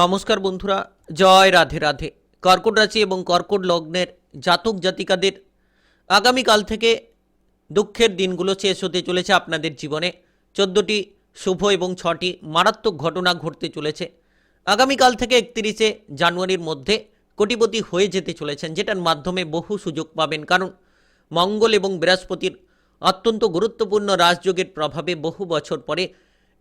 নমস্কার বন্ধুরা, জয় রাধে রাধে। কর্কট রাশি এবং কর্কট লগ্নের জাতক জাতিকাদের আগামীকাল থেকে দুঃখের দিনগুলো শেষ হতে চলেছে আপনাদের জীবনে। চোদ্দোটি শুভ এবং ছটি মারাত্মক ঘটনা ঘটতে চলেছে। আগামীকাল থেকে একত্রিশে জানুয়ারির মধ্যে কোটিপতি হয়ে যেতে চলেছেন, যেটার মাধ্যমে বহু সুযোগ পাবেন। কারণ মঙ্গল এবং বৃহস্পতির অত্যন্ত গুরুত্বপূর্ণ রাজযোগের প্রভাবে বহু বছর পরে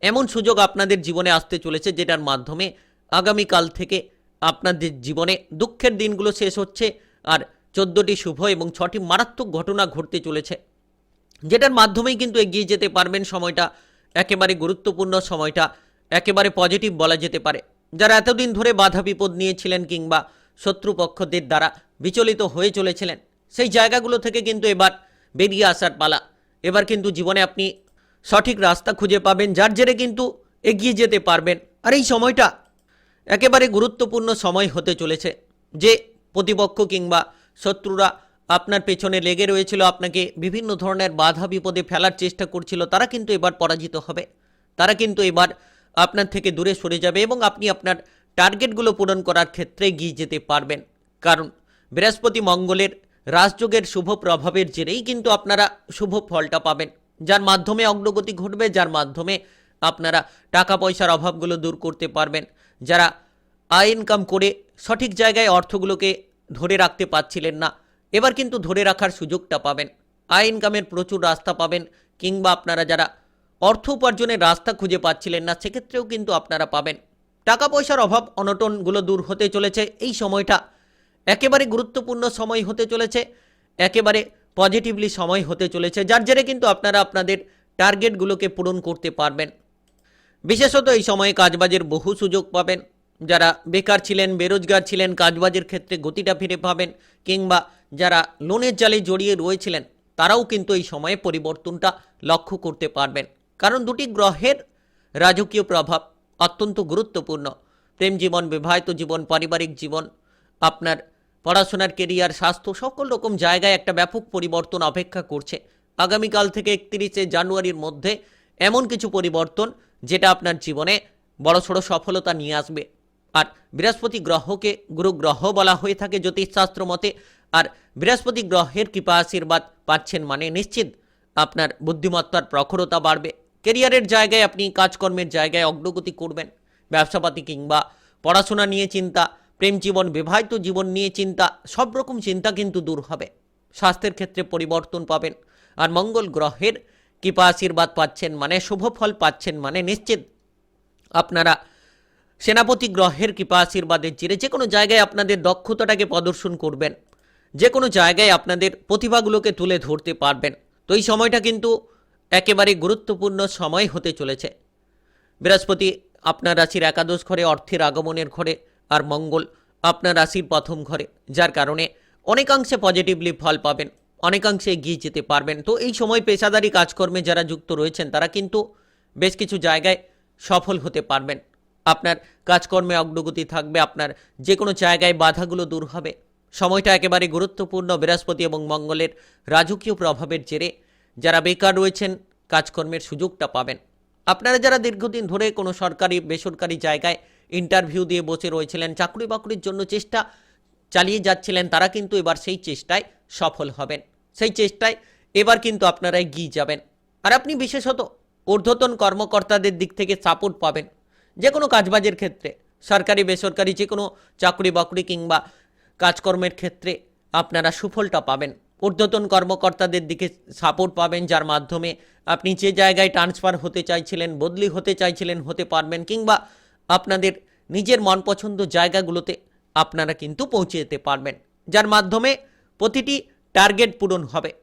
এমন সুযোগ আপনাদের জীবনে আসতে চলেছে, যেটার মাধ্যমে আগামীকাল থেকে আপনাদের জীবনে দুঃখের দিনগুলো শেষ হচ্ছে আর চোদ্দোটি শুভ এবং ছটি মারাত্মক ঘটনা ঘটতে চলেছে। যেটার মাধ্যমেই কিন্তু এগিয়ে যেতে পারবেন সময়টা, একেবারে গুরুত্বপূর্ণ সময়টা, একেবারে পজিটিভ বলা যেতে পারে। যারা এতদিন ধরে বাধা বিপদ নিয়েছিলেন কিংবা শত্রুপক্ষদের দ্বারা বিচলিত হয়ে চলেছিলেন, সেই জায়গাগুলো থেকে কিন্তু এবার বেরিয়ে আসার পালা। এবার কিন্তু জীবনে আপনি সঠিক রাস্তা খুঁজে পাবেন, যার জেরে কিন্তু এগিয়ে যেতে পারবেন। আর এই সময়টা একেবারে গুরুত্বপূর্ণ সময় হতে চলেছে যে প্রতিপক্ষ কিংবা শত্রুরা আপনার পেছনে লেগে রয়েছিল, আপনাকে বিভিন্ন ধরনের বাধা বিপদে ফেলার চেষ্টা করছিল, তারা কিন্তু এবার পরাজিত হবে। তারা কিন্তু এবার আপনার থেকে দূরে সরে যাবে এবং আপনি আপনার টার্গেটগুলো পূরণ করার ক্ষেত্রে এগিয়ে যেতে পারবেন। কারণ বৃহস্পতি মঙ্গলের রাজযোগের শুভ প্রভাবের জেরেই কিন্তু আপনারা শুভ ফলটা পাবেন। যার মাধ্যমে অগ্রগতি ঘটবে, যার মাধ্যমে আপনারা টাকা পয়সার অভাবগুলো দূর করতে পারবেন। যারা আয় ইনকাম করে সঠিক জায়গায় অর্থগুলোকে ধরে রাখতে পারছিলেন না। এবার কিন্তু ধরে রাখার সুযোগটা পাবেন। আয় ইনকামের প্রচুর রাস্তা পাবেন কিংবা আপনারা যারা অর্থ উপার্জনের রাস্তা খুঁজে পাচ্ছিলেন না, সেক্ষেত্রেও কিন্তু আপনারা পাবেন। টাকা পয়সার অভাব অনটনগুলো দূর হতে চলেছে। এই সময়টা একেবারে গুরুত্বপূর্ণ সময় হতে চলেছে। একেবারে পজিটিভলি সময় হতে চলেছে। যার জেরে কিন্তু আপনারা আপনাদের টার্গেটগুলোকে পূরণ করতে পারবেন। বিশেষত এই সময়ে কাজবাজের বহু সুযোগ পাবেন। যারা বেকার ছিলেন, বেরোজগার ছিলেন, কাজবাজের ক্ষেত্রে গতিটা ফিরে পাবেন, কিংবা যারা লোনের জালে জড়িয়ে রয়েছিলেন, তারাও কিন্তু এই সময়ে পরিবর্তনটা লক্ষ্য করতে পারবেন। কারণ দুটি গ্রহের রাজকীয় প্রভাব অত্যন্ত গুরুত্বপূর্ণ। প্রেম জীবন, বিবাহিত জীবন, পারিবারিক জীবন, আপনার পড়াশোনার কেরিয়ার, স্বাস্থ্য, সকল রকম জায়গায় একটা ব্যাপক পরিবর্তন অপেক্ষা করছে। আগামীকাল থেকে একত্রিশে জানুয়ারির মধ্যে এমন কিছু পরিবর্তন যেটা আপনার জীবনে বড়সড় সফলতা নিয়ে আসবে। আর বৃহস্পতি গ্রহকে গুরু গ্রহ বলা হয়ে থাকে জ্যোতিষশাস্ত্র মতে। আর বৃহস্পতি গ্রহের কৃপা আশীর্বাদ পাচ্ছেন মানে নিশ্চিত আপনার বুদ্ধিমত্তার প্রখরতা বাড়বে। কেরিয়ারের জায়গায় আপনি কাজকর্মের জায়গায় অগ্রগতি করবেন। ব্যবসাপাতি কিংবা পড়াশোনা নিয়ে চিন্তা, প্রেম জীবন, বিবাহিত জীবন নিয়ে চিন্তা সব রকম চিন্তা কিন্তু দূর হবে। স্বাস্থ্যের ক্ষেত্রে পরিবর্তন পাবেন। আর মঙ্গল গ্রহের কৃপা আশীর্বাদ পাচ্ছেন মানে শুভ ফল পাচ্ছেন মানে নিশ্চিত আপনারা সেনাপতি গ্রহের কৃপা আশীর্বাদের জেরে যে কোনো জায়গায় আপনাদের দক্ষতাটাকে প্রদর্শন করবেন, যে কোনো জায়গায় আপনাদের প্রতিভাগুলোকে তুলে ধরতে পারবেন। তো এই সময়টা কিন্তু একেবারে গুরুত্বপূর্ণ সময় হতে চলেছে। বৃহস্পতি আপনার রাশির একাদশ ঘরে, অর্থের আগমনের ঘরে আর মঙ্গল আপনার রাশির প্রথম ঘরে, যার কারণে অনেকাংশে পজিটিভলি ফল পাবেন। অনেকাংশে এগিয়ে যেতে পারবেন। তো এই সময় পেশাদারি কাজকর্মে যারা যুক্ত রয়েছেন, তারা কিন্তু বেশ কিছু জায়গায় সফল হতে পারবেন। আপনার কাজকর্মে অগ্রগতি থাকবে, আপনার যে কোনো জায়গায় বাধাগুলো দূর হবে। সময়টা একেবারে গুরুত্বপূর্ণ। বৃহস্পতি এবং মঙ্গলের রাজকীয় প্রভাবের জেরে যারা বেকার রয়েছেন, কাজকর্মের সুযোগটা পাবেন। আপনারা যারা দীর্ঘদিন ধরে কোনো সরকারি, বেসরকারি জায়গায় ইন্টারভিউ দিয়ে বসে রয়েছিলেন চাকরি বাকরির জন্য চেষ্টা চালিয়ে যাচ্ছিলেন, তারা কিন্তু এবার সেই চেষ্টায় সফল হবেন। সেই চেষ্টায় এবার কিন্তু আপনারা এগিয়ে যাবেন। আর আপনি বিশেষত ঊর্ধ্বতন কর্মকর্তাদের দিক থেকে সাপোর্ট পাবেন। যে কোনো কাজবাজের ক্ষেত্রে, সরকারি, বেসরকারি, যে কোনো চাকরি বাকরি কিংবা কাজকর্মের ক্ষেত্রে আপনারা সুফলটা পাবেন। ঊর্ধ্বতন কর্মকর্তাদের দিকে সাপোর্ট পাবেন, যার মাধ্যমে আপনি যে জায়গায় ট্রান্সফার হতে চাইছিলেন, বদলি হতে চাইছিলেন, হতে পারবেন কিংবা আপনাদের নিজের মন পছন্দ জায়গাগুলোতে আপনারা কিন্তু পৌঁছে যেতে পারবেন। যার মাধ্যমে প্রতিটি টার্গেট পূরণ হবে।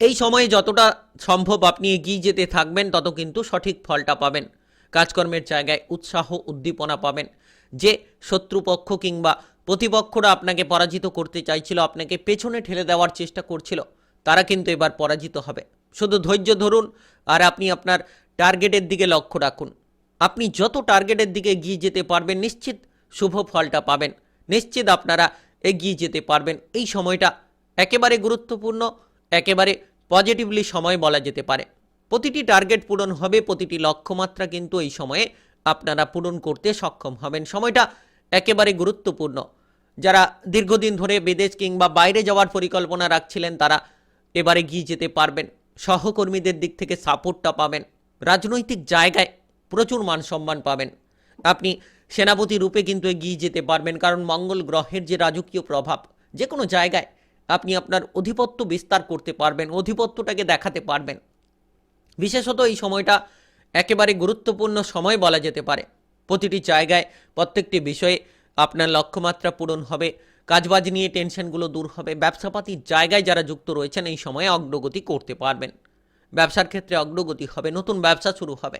এই সময়ে যতটা সম্ভব আপনি এগিয়ে যেতে থাকবেন, তত কিন্তু সঠিক ফলটা পাবেন। কাজকর্মের জায়গায় উৎসাহ, উদ্দীপনা পাবেন। যে শত্রুপক্ষ কিংবা প্রতিপক্ষরা আপনাকে পরাজিত করতে চাইছিল, আপনাকে পেছনে ঠেলে দেওয়ার চেষ্টা করছিল, তারা কিন্তু এবার পরাজিত হবে। শুধু ধৈর্য ধরুন আর আপনি আপনার টার্গেটের দিকে লক্ষ্য রাখুন। আপনি যত টার্গেটের দিকে গিয়ে যেতে পারবেন, নিশ্চিত শুভ ফলটা পাবেন। নিশ্চিত আপনারা এগিয়ে যেতে পারবেন। এই সময়টা একেবারে গুরুত্বপূর্ণ, একেবারে পজিটিভলি সময় বলা যেতে পারে। প্রতিটি টার্গেট পূরণ হবে, প্রতিটি লক্ষ্যমাত্রা কিন্তু এই সময়ে আপনারা পূরণ করতে সক্ষম হবেন। সময়টা একেবারে গুরুত্বপূর্ণ। যারা দীর্ঘদিন ধরে বিদেশ কিংবা বাইরে যাওয়ার পরিকল্পনা রাখছিলেন, তারা এবারে গিয়ে যেতে পারবেন। সহকর্মীদের দিক থেকে সাপোর্টটা পাবেন। রাজনৈতিক জায়গায় প্রচুর মান সম্মান পাবেন। আপনি সেনাপতি রূপে কিন্তু এগিয়ে যেতে পারবেন, কারণ মঙ্গল গ্রহের যে রাজকীয় প্রভাব, যে কোনো জায়গায় আপনি আপনার অধিপত্য বিস্তার করতে পারবেন, অধিপত্যটাকে দেখাতে পারবেন। বিশেষত এই সময়টা একেবারে গুরুত্বপূর্ণ সময় বলা যেতে পারে। প্রতিটি জায়গায়, প্রত্যেকটি বিষয়ে আপনার লক্ষ্যমাত্রা পূরণ হবে, কাজবাজ নিয়ে টেনশনগুলো দূর হবে ব্যবসাপাতির জায়গায় যারা যুক্ত রয়েছেন এই সময়ে অগ্রগতি করতে পারবেন। ব্যবসার ক্ষেত্রে অগ্রগতি হবে, নতুন ব্যবসা শুরু হবে।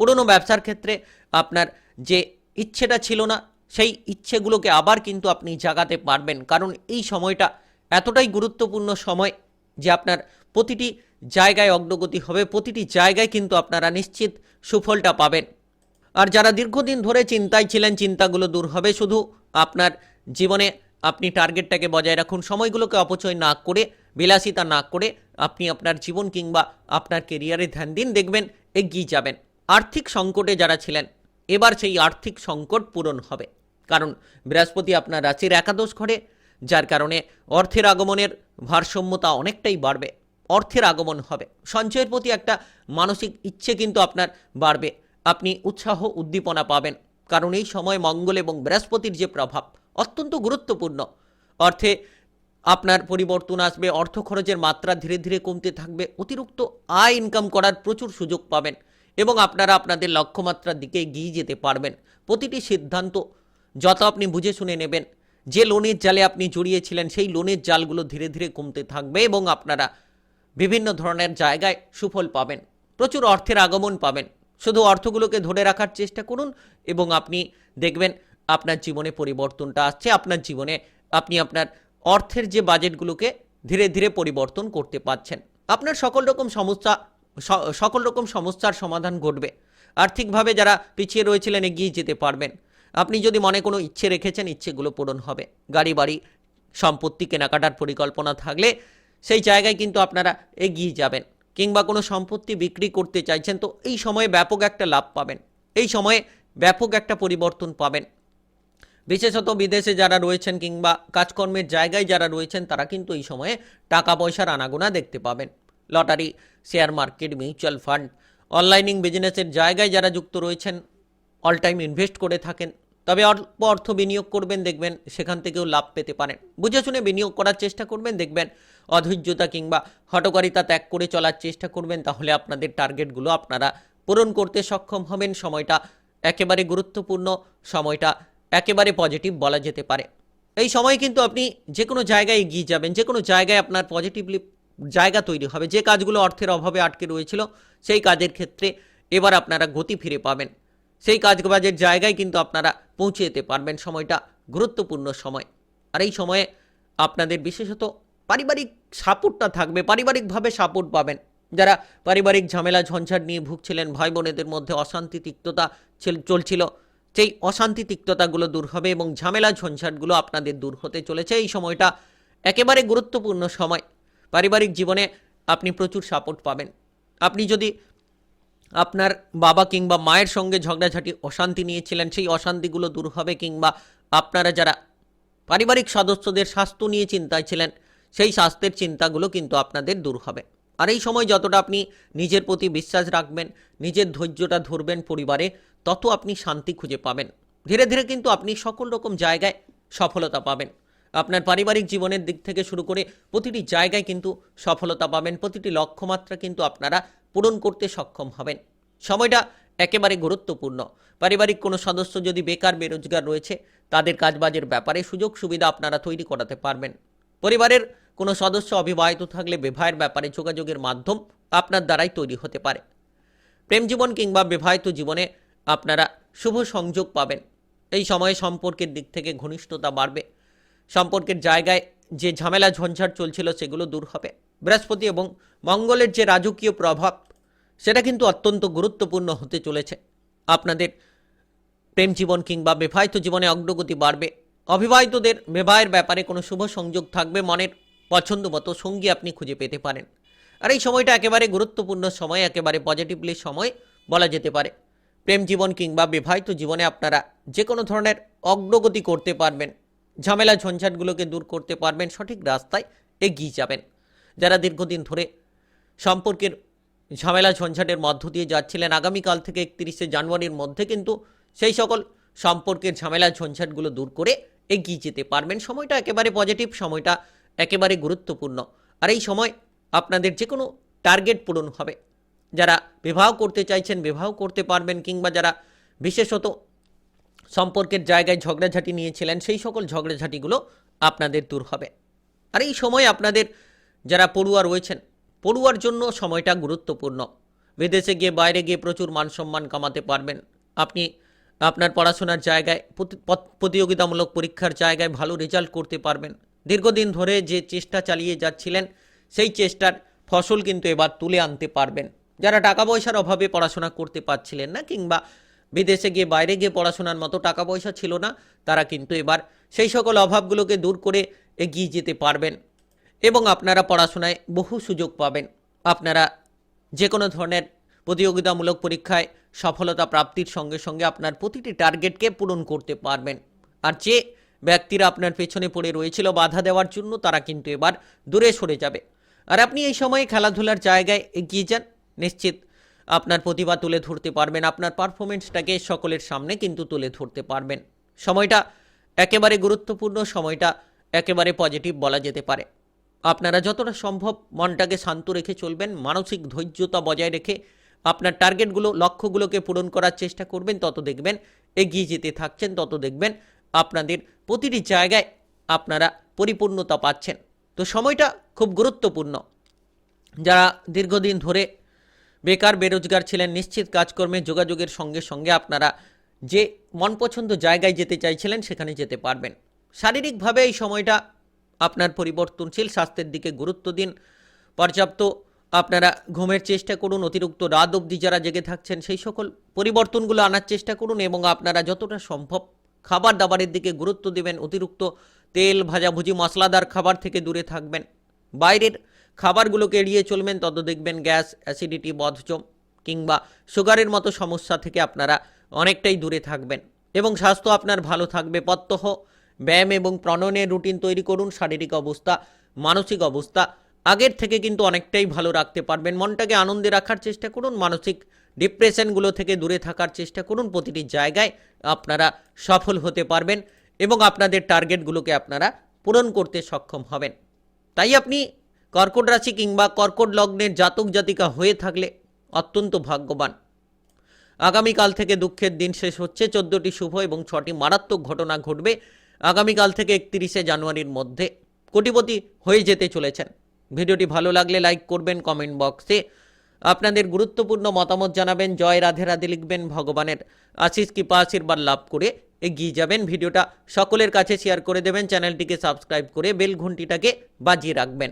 পুরনো ব্যবসার ক্ষেত্রে আপনার যে ইচ্ছেটা ছিল না, সেই ইচ্ছেগুলোকে আবার কিন্তু আপনি জাগাতে পারবেন। কারণ এই সময়টা এতটাই গুরুত্বপূর্ণ সময় যে আপনার প্রতিটি জায়গায় অগ্রগতি হবে, প্রতিটি জায়গায় কিন্তু আপনারা নিশ্চিত সুফলটা পাবেন। আর যারা দীর্ঘদিন ধরে চিন্তায় ছিলেন, চিন্তাগুলো দূর হবে, শুধু আপনার জীবনে আপনি টার্গেটটাকে বজায় রাখুন, সময়গুলোকে অপচয় না করে, বিলাসিতা না করে আপনি আপনার জীবন কিংবা আপনার কেরিয়ারে ধ্যান দিন, দেখবেন এগিয়ে যাবেন। আর্থিক সংকটে যারা ছিলেন এবার সেই আর্থিক সংকট পূরণ হবে। কারণ বৃহস্পতি আপনার রাশির একাদশ ঘরে, যার কারণে অর্থের আগমনের ভারসাম্যতা অনেকটাই বাড়বে। অর্থের আগমন হবে। সঞ্চয়ের প্রতি একটা মানসিক ইচ্ছে কিন্তু আপনার বাড়বে। আপনি উৎসাহ, উদ্দীপনা পাবেন। কারণ এই সময় মঙ্গল এবং বৃহস্পতির যে প্রভাব, অত্যন্ত গুরুত্বপূর্ণ। অর্থে আপনার পরিবর্তন আসবে, অর্থ খরচের মাত্রা ধীরে ধীরে কমতে থাকবে। অতিরিক্ত আয় ইনকাম করার প্রচুর সুযোগ পাবেন। এবং আপনারা আপনাদের লক্ষ্যমাত্রার দিকে এগিয়ে যেতে পারবেন। প্রতিটি সিদ্ধান্ত যত আপনি বুঝে শুনে নেবেন, যে লোনের জালে আপনি জড়িয়েছিলেন, সেই লোনের জালগুলো ধীরে ধীরে কমতে থাকবে এবং আপনারা বিভিন্ন ধরনের জায়গায় সুফল পাবেন, প্রচুর অর্থের আগমন পাবেন। শুধু অর্থগুলোকে ধরে রাখার চেষ্টা করুন এবং আপনি দেখবেন আপনার জীবনে পরিবর্তনটা আসছে, আপনার জীবনে আপনি আপনার অর্থের যে বাজেটগুলোকে ধীরে ধীরে পরিবর্তন করতে পারছেন। আপনার সকল রকম সমস্যা সকল রকম সমস্যার সমাধান ঘটবে। আর্থিকভাবে যারা পিছিয়ে রয়েছিলেন এগিয়ে যেতে পারবেন। আপনি যদি মনে কোনো ইচ্ছে রেখেছেন, ইচ্ছেগুলো পূরণ হবে। গাড়ি, বাড়ি, সম্পত্তি, কেনাকাটার পরিকল্পনা থাকলে সেই জায়গায় কিন্তু আপনারা এগিয়ে যাবেন। কিংবা কোনো সম্পত্তি বিক্রি করতে চাইছেন, তো এই সময়ে ব্যাপক একটা লাভ পাবেন। এই সময়ে ব্যাপক একটা পরিবর্তন পাবেন। বিশেষত বিদেশে যারা রয়েছেন কিংবা কাজকর্মের জায়গায় যারা রয়েছেন, তারা কিন্তু এই সময়ে টাকা পয়সার আনাগোনা দেখতে পাবেন। Lottery, share market, mutual fund, অনলাইনিং বিজনেসের জায়গায় যারা যুক্ত রয়েছেন, অল টাইম ইনভেস্ট করে থাকেন। তবে অল্প অর্থ বিনিয়োগ করবেন, দেখবেন সেখান থেকেও লাভ পেতে পারেন। বুঝে শুনে বিনিয়োগ করার চেষ্টা করবেন, দেখবেন অধৈর্যতা কিংবা হটকারিতা ত্যাগ করে চলার চেষ্টা করবেন, তাহলে আপনাদের টার্গেটগুলো আপনারা পূরণ করতে সক্ষম হবেন। সময়টা একেবারে গুরুত্বপূর্ণ, সময়টা একেবারে পজিটিভ বলা যেতে পারে। এই সময় কিন্তু আপনি যে কোনো জায়গায় এগিয়ে যাবেন যে কোনো জায়গায় আপনার পজিটিভলি জায়গা তৈরি হবে, যে কাজগুলো অর্থের অভাবে আটকে রয়েছিল সেই কাজের ক্ষেত্রে এবার আপনারা গতি ফিরে পাবেন। সেই কাজবাজের জায়গায় কিন্তু আপনারা পৌঁছে যেতে পারবেন, সময়টা গুরুত্বপূর্ণ সময়। আর এই সময়ে আপনাদের বিশেষত পারিবারিক সাপোর্টটা থাকবে, পারিবারিকভাবে সাপোর্ট পাবেন। যারা পারিবারিক ঝামেলা, ঝঞ্ঝাট নিয়ে ভুগছিলেন, ভাই বোনেদের মধ্যে অশান্তি, তিক্ততা ছিল- চলছিল, সেই অশান্তি, তিক্ততাগুলো দূর হবে এবং ঝামেলা, ঝঞ্ঝাটগুলো আপনাদের দূর হতে চলেছে। এই সময়টা একেবারে গুরুত্বপূর্ণ সময়। পারিবারিক জীবনে আপনি প্রচুর সাপোর্ট পাবেন। আপনি যদি আপনার বাবা কিংবা মায়ের সঙ্গে ঝগড়াঝাটি, অশান্তি নিয়েছিলেন, সেই অশান্তিগুলো দূর হবে কিংবা আপনারা যারা পারিবারিক সদস্যদের স্বাস্থ্য নিয়ে চিন্তায় ছিলেন, সেই স্বাস্থ্যের চিন্তাগুলো কিন্তু আপনাদের দূর হবে। আর এই সময় যতটা আপনি নিজের প্রতি বিশ্বাস রাখবেন, নিজের ধৈর্যটা ধরবেন পরিবারে, তত আপনি শান্তি খুঁজে পাবেন। ধীরে ধীরে কিন্তু আপনি সকল রকম জায়গায় সফলতা পাবেন। আপনার পারিবারিক জীবনের দিক থেকে শুরু করে প্রতিটি জায়গায় কিন্তু সফলতা পাবেন, প্রতিটি লক্ষ্যমাত্রা কিন্তু আপনারা পূরণ করতে সক্ষম হবেন। সময়টা একেবারে গুরুত্বপূর্ণ। পারিবারিক কোনো সদস্য যদি বেকার, বেরোজগার রয়েছে, তাদের কাজবাজের ব্যাপারে সুযোগ সুবিধা আপনারা তৈরি করাতে পারবেন। পরিবারের কোনো সদস্য অবিবাহিত থাকলে বিবাহের ব্যাপারে যোগাযোগের মাধ্যম আপনার দ্বারাই তৈরি হতে পারে। প্রেম জীবন কিংবা বিবাহিত জীবনে আপনারা শুভ সংযোগ পাবেন। এই সময়ে সম্পর্কের দিক থেকে ঘনিষ্ঠতা বাড়বে। সম্পর্কের জায়গায় যে ঝামেলা, ঝঞ্ঝাট চলছিল সেগুলো দূর হবে। বৃহস্পতি এবং মঙ্গলের যে রাজকীয় প্রভাব, সেটা কিন্তু অত্যন্ত গুরুত্বপূর্ণ হতে চলেছে। আপনাদের প্রেম জীবন কিংবা বিবাহিত জীবনে অগ্রগতি বাড়বে। অবিবাহিতদের বিবাহের ব্যাপারে কোনো শুভ সংযোগ থাকবে মনের পছন্দ মতো সঙ্গী আপনি খুঁজে পেতে পারেন। আর এই সময়টা একেবারে গুরুত্বপূর্ণ সময়, একেবারে পজিটিভলি সময় বলা যেতে পারে। প্রেম জীবন কিংবা বিবাহিত জীবনে আপনারা যে কোনো ধরনের অগ্রগতি করতে পারবেন। ঝামেলা ঝঞ্ঝাটগুলোকে দূর করতে পারবেন সঠিক রাস্তায় এগিয়ে যাবেন। যারা দীর্ঘদিন ধরে সম্পর্কের ঝামেলা ঝঞ্ঝাটের মধ্য দিয়ে যাচ্ছিলেন, আগামীকাল থেকে একত্রিশে জানুয়ারির মধ্যে কিন্তু সেই সকল সম্পর্কের ঝামেলা ঝঞ্ঝাটগুলো দূর করে এগিয়ে যেতে পারবেন। সময়টা একেবারে পজিটিভ, সময়টা একেবারে গুরুত্বপূর্ণ। আর এই সময় আপনাদের যে কোনো টার্গেট পূরণ হবে। যারা বিবাহ করতে চাইছেন, বিবাহ করতে পারবেন কিংবা যারা বিশেষত সম্পর্কের জায়গায় ঝগড়াঝাটি নিয়েছিলেন, সেই সকল ঝগড়াঝাটিগুলো আপনাদের দূর হবে। আর এই সময় আপনাদের যারা পড়ুয়া রয়েছেন, পড়ুয়ার জন্য সময়টা গুরুত্বপূর্ণ। বিদেশে গিয়ে বাইরে গিয়ে প্রচুর মান সম্মান কামাতে পারবেন। আপনি আপনার পড়াশোনার জায়গায় প্রতিযোগিতামূলক পরীক্ষার জায়গায় ভালো রেজাল্ট করতে পারবেন। দীর্ঘদিন ধরে যে চেষ্টা চালিয়ে যাচ্ছিলেন, সেই চেষ্টার ফসল কিন্তু এবার তুলে আনতে পারবেন। যারা টাকা পয়সার অভাবে পড়াশোনা করতে পারছিলেন না, কিংবা বিদেশে গিয়ে বাইরে গিয়ে পড়াশোনার মতো টাকা পয়সা ছিল না, তারা কিন্তু এবার সেই সকল অভাবগুলোকে দূর করে এগিয়ে যেতে পারবেন এবং আপনারা পড়াশোনায় বহু সুযোগ পাবেন। আপনারা যে কোনো ধরনের প্রতিযোগিতামূলক পরীক্ষায় সফলতা প্রাপ্তির সঙ্গে সঙ্গে আপনার প্রতিটি টার্গেটকে পূরণ করতে পারবেন। আর যে ব্যক্তিরা আপনার পেছনে পড়ে রয়েছিল বাধা দেওয়ার জন্য, তারা কিন্তু এবার দূরে সরে যাবে। আর আপনি এই সময়ে খেলাধুলার জায়গায় এগিয়ে যান, নিশ্চিত আপনার প্রতিভা তুলে ধরতে পারবেন, আপনার পারফরমেন্সটাকে সকলের সামনে কিন্তু তুলে ধরতে পারবেন। সময়টা একেবারে গুরুত্বপূর্ণ, সময়টা একেবারে পজিটিভ বলা যেতে পারে। আপনারা যতটা সম্ভব মনটাকে শান্ত রেখে চলবেন, মানসিক ধৈর্যতা বজায় রেখে আপনার টার্গেটগুলো লক্ষ্যগুলোকে পূরণ করার চেষ্টা করবেন, তত দেখবেন এগিয়ে যেতে থাকছেন, তত দেখবেন আপনাদের প্রতিটি জায়গায় আপনারা পরিপূর্ণতা পাচ্ছেন। তো সময়টা খুব গুরুত্বপূর্ণ। যারা দীর্ঘদিন ধরে বেকার, বেরোজগার ছিলেন, নিশ্চিত কাজকর্মে যোগাযোগের সঙ্গে সঙ্গে আপনারা যে মন পছন্দ জায়গায় যেতে চাইছিলেন সেখানে যেতে পারবেন। শারীরিকভাবে এই সময়টা আপনার পরিবর্তনশীল, স্বাস্থ্যের দিকে গুরুত্ব দিন। পর্যাপ্ত আপনারা ঘুমের চেষ্টা করুন, অতিরিক্ত রাত অবধি যারা জেগে থাকছেন সেই সকল পরিবর্তনগুলো আনার চেষ্টা করুন এবং আপনারা যতটা সম্ভব খাবার দাবারের দিকে গুরুত্ব দেবেন। অতিরিক্ত তেল, ভাজাভুজি, মশলাদার খাবার থেকে দূরে থাকবেন। বাইরের খাবারগুলোকে এড়িয়ে চলবেন তত দেখবেন গ্যাস, অ্যাসিডিটি বদহজম কিংবা সুগারের মতো সমস্যা থেকে আপনারা অনেকটাই দূরে থাকবেন। এবং স্বাস্থ্য আপনার ভালো থাকবে। প্রত্যহ ব্যায়াম এবং প্রণয়নের রুটিন তৈরি করুন, শারীরিক অবস্থা, মানসিক অবস্থা আগের থেকে কিন্তু অনেকটাই ভালো রাখতে পারবেন। মনটাকে আনন্দে রাখার চেষ্টা করুন, মানসিক ডিপ্রেশনগুলো থেকে দূরে থাকার চেষ্টা করুন। প্রতিটি জায়গায় আপনারা সফল হতে পারবেন এবং আপনাদের টার্গেটগুলোকে আপনারা পূরণ করতে সক্ষম হবেন। তাই আপনি কর্কট রাশি কিংবা কর্কট লগ্নের জাতক জাতিকা হয়ে থাকলে অত্যন্ত ভাগ্যবান। আগামীকাল থেকে দুঃখের দিন শেষ হচ্ছে। চোদ্দোটি শুভ এবং ছটি মারাত্মক ঘটনা ঘটবে আগামীকাল থেকে একত্রিশে জানুয়ারির মধ্যে। কোটিপতি হয়ে যেতে চলেছেন। ভিডিওটি ভালো লাগলে লাইক করবেন, কমেন্ট বক্সে। আপনাদের গুরুত্বপূর্ণ মতামত জানাবেন, জয় রাধে রাধে লিখবেন ভগবানের আশিস কৃপা, আশীর্বাদ লাভ করে এগিয়ে যাবেন। ভিডিওটা সকলের কাছে শেয়ার করে দেবেন, চ্যানেলটিকে সাবস্ক্রাইব করে বেল ঘন্টিটাকে বাজিয়ে রাখবেন।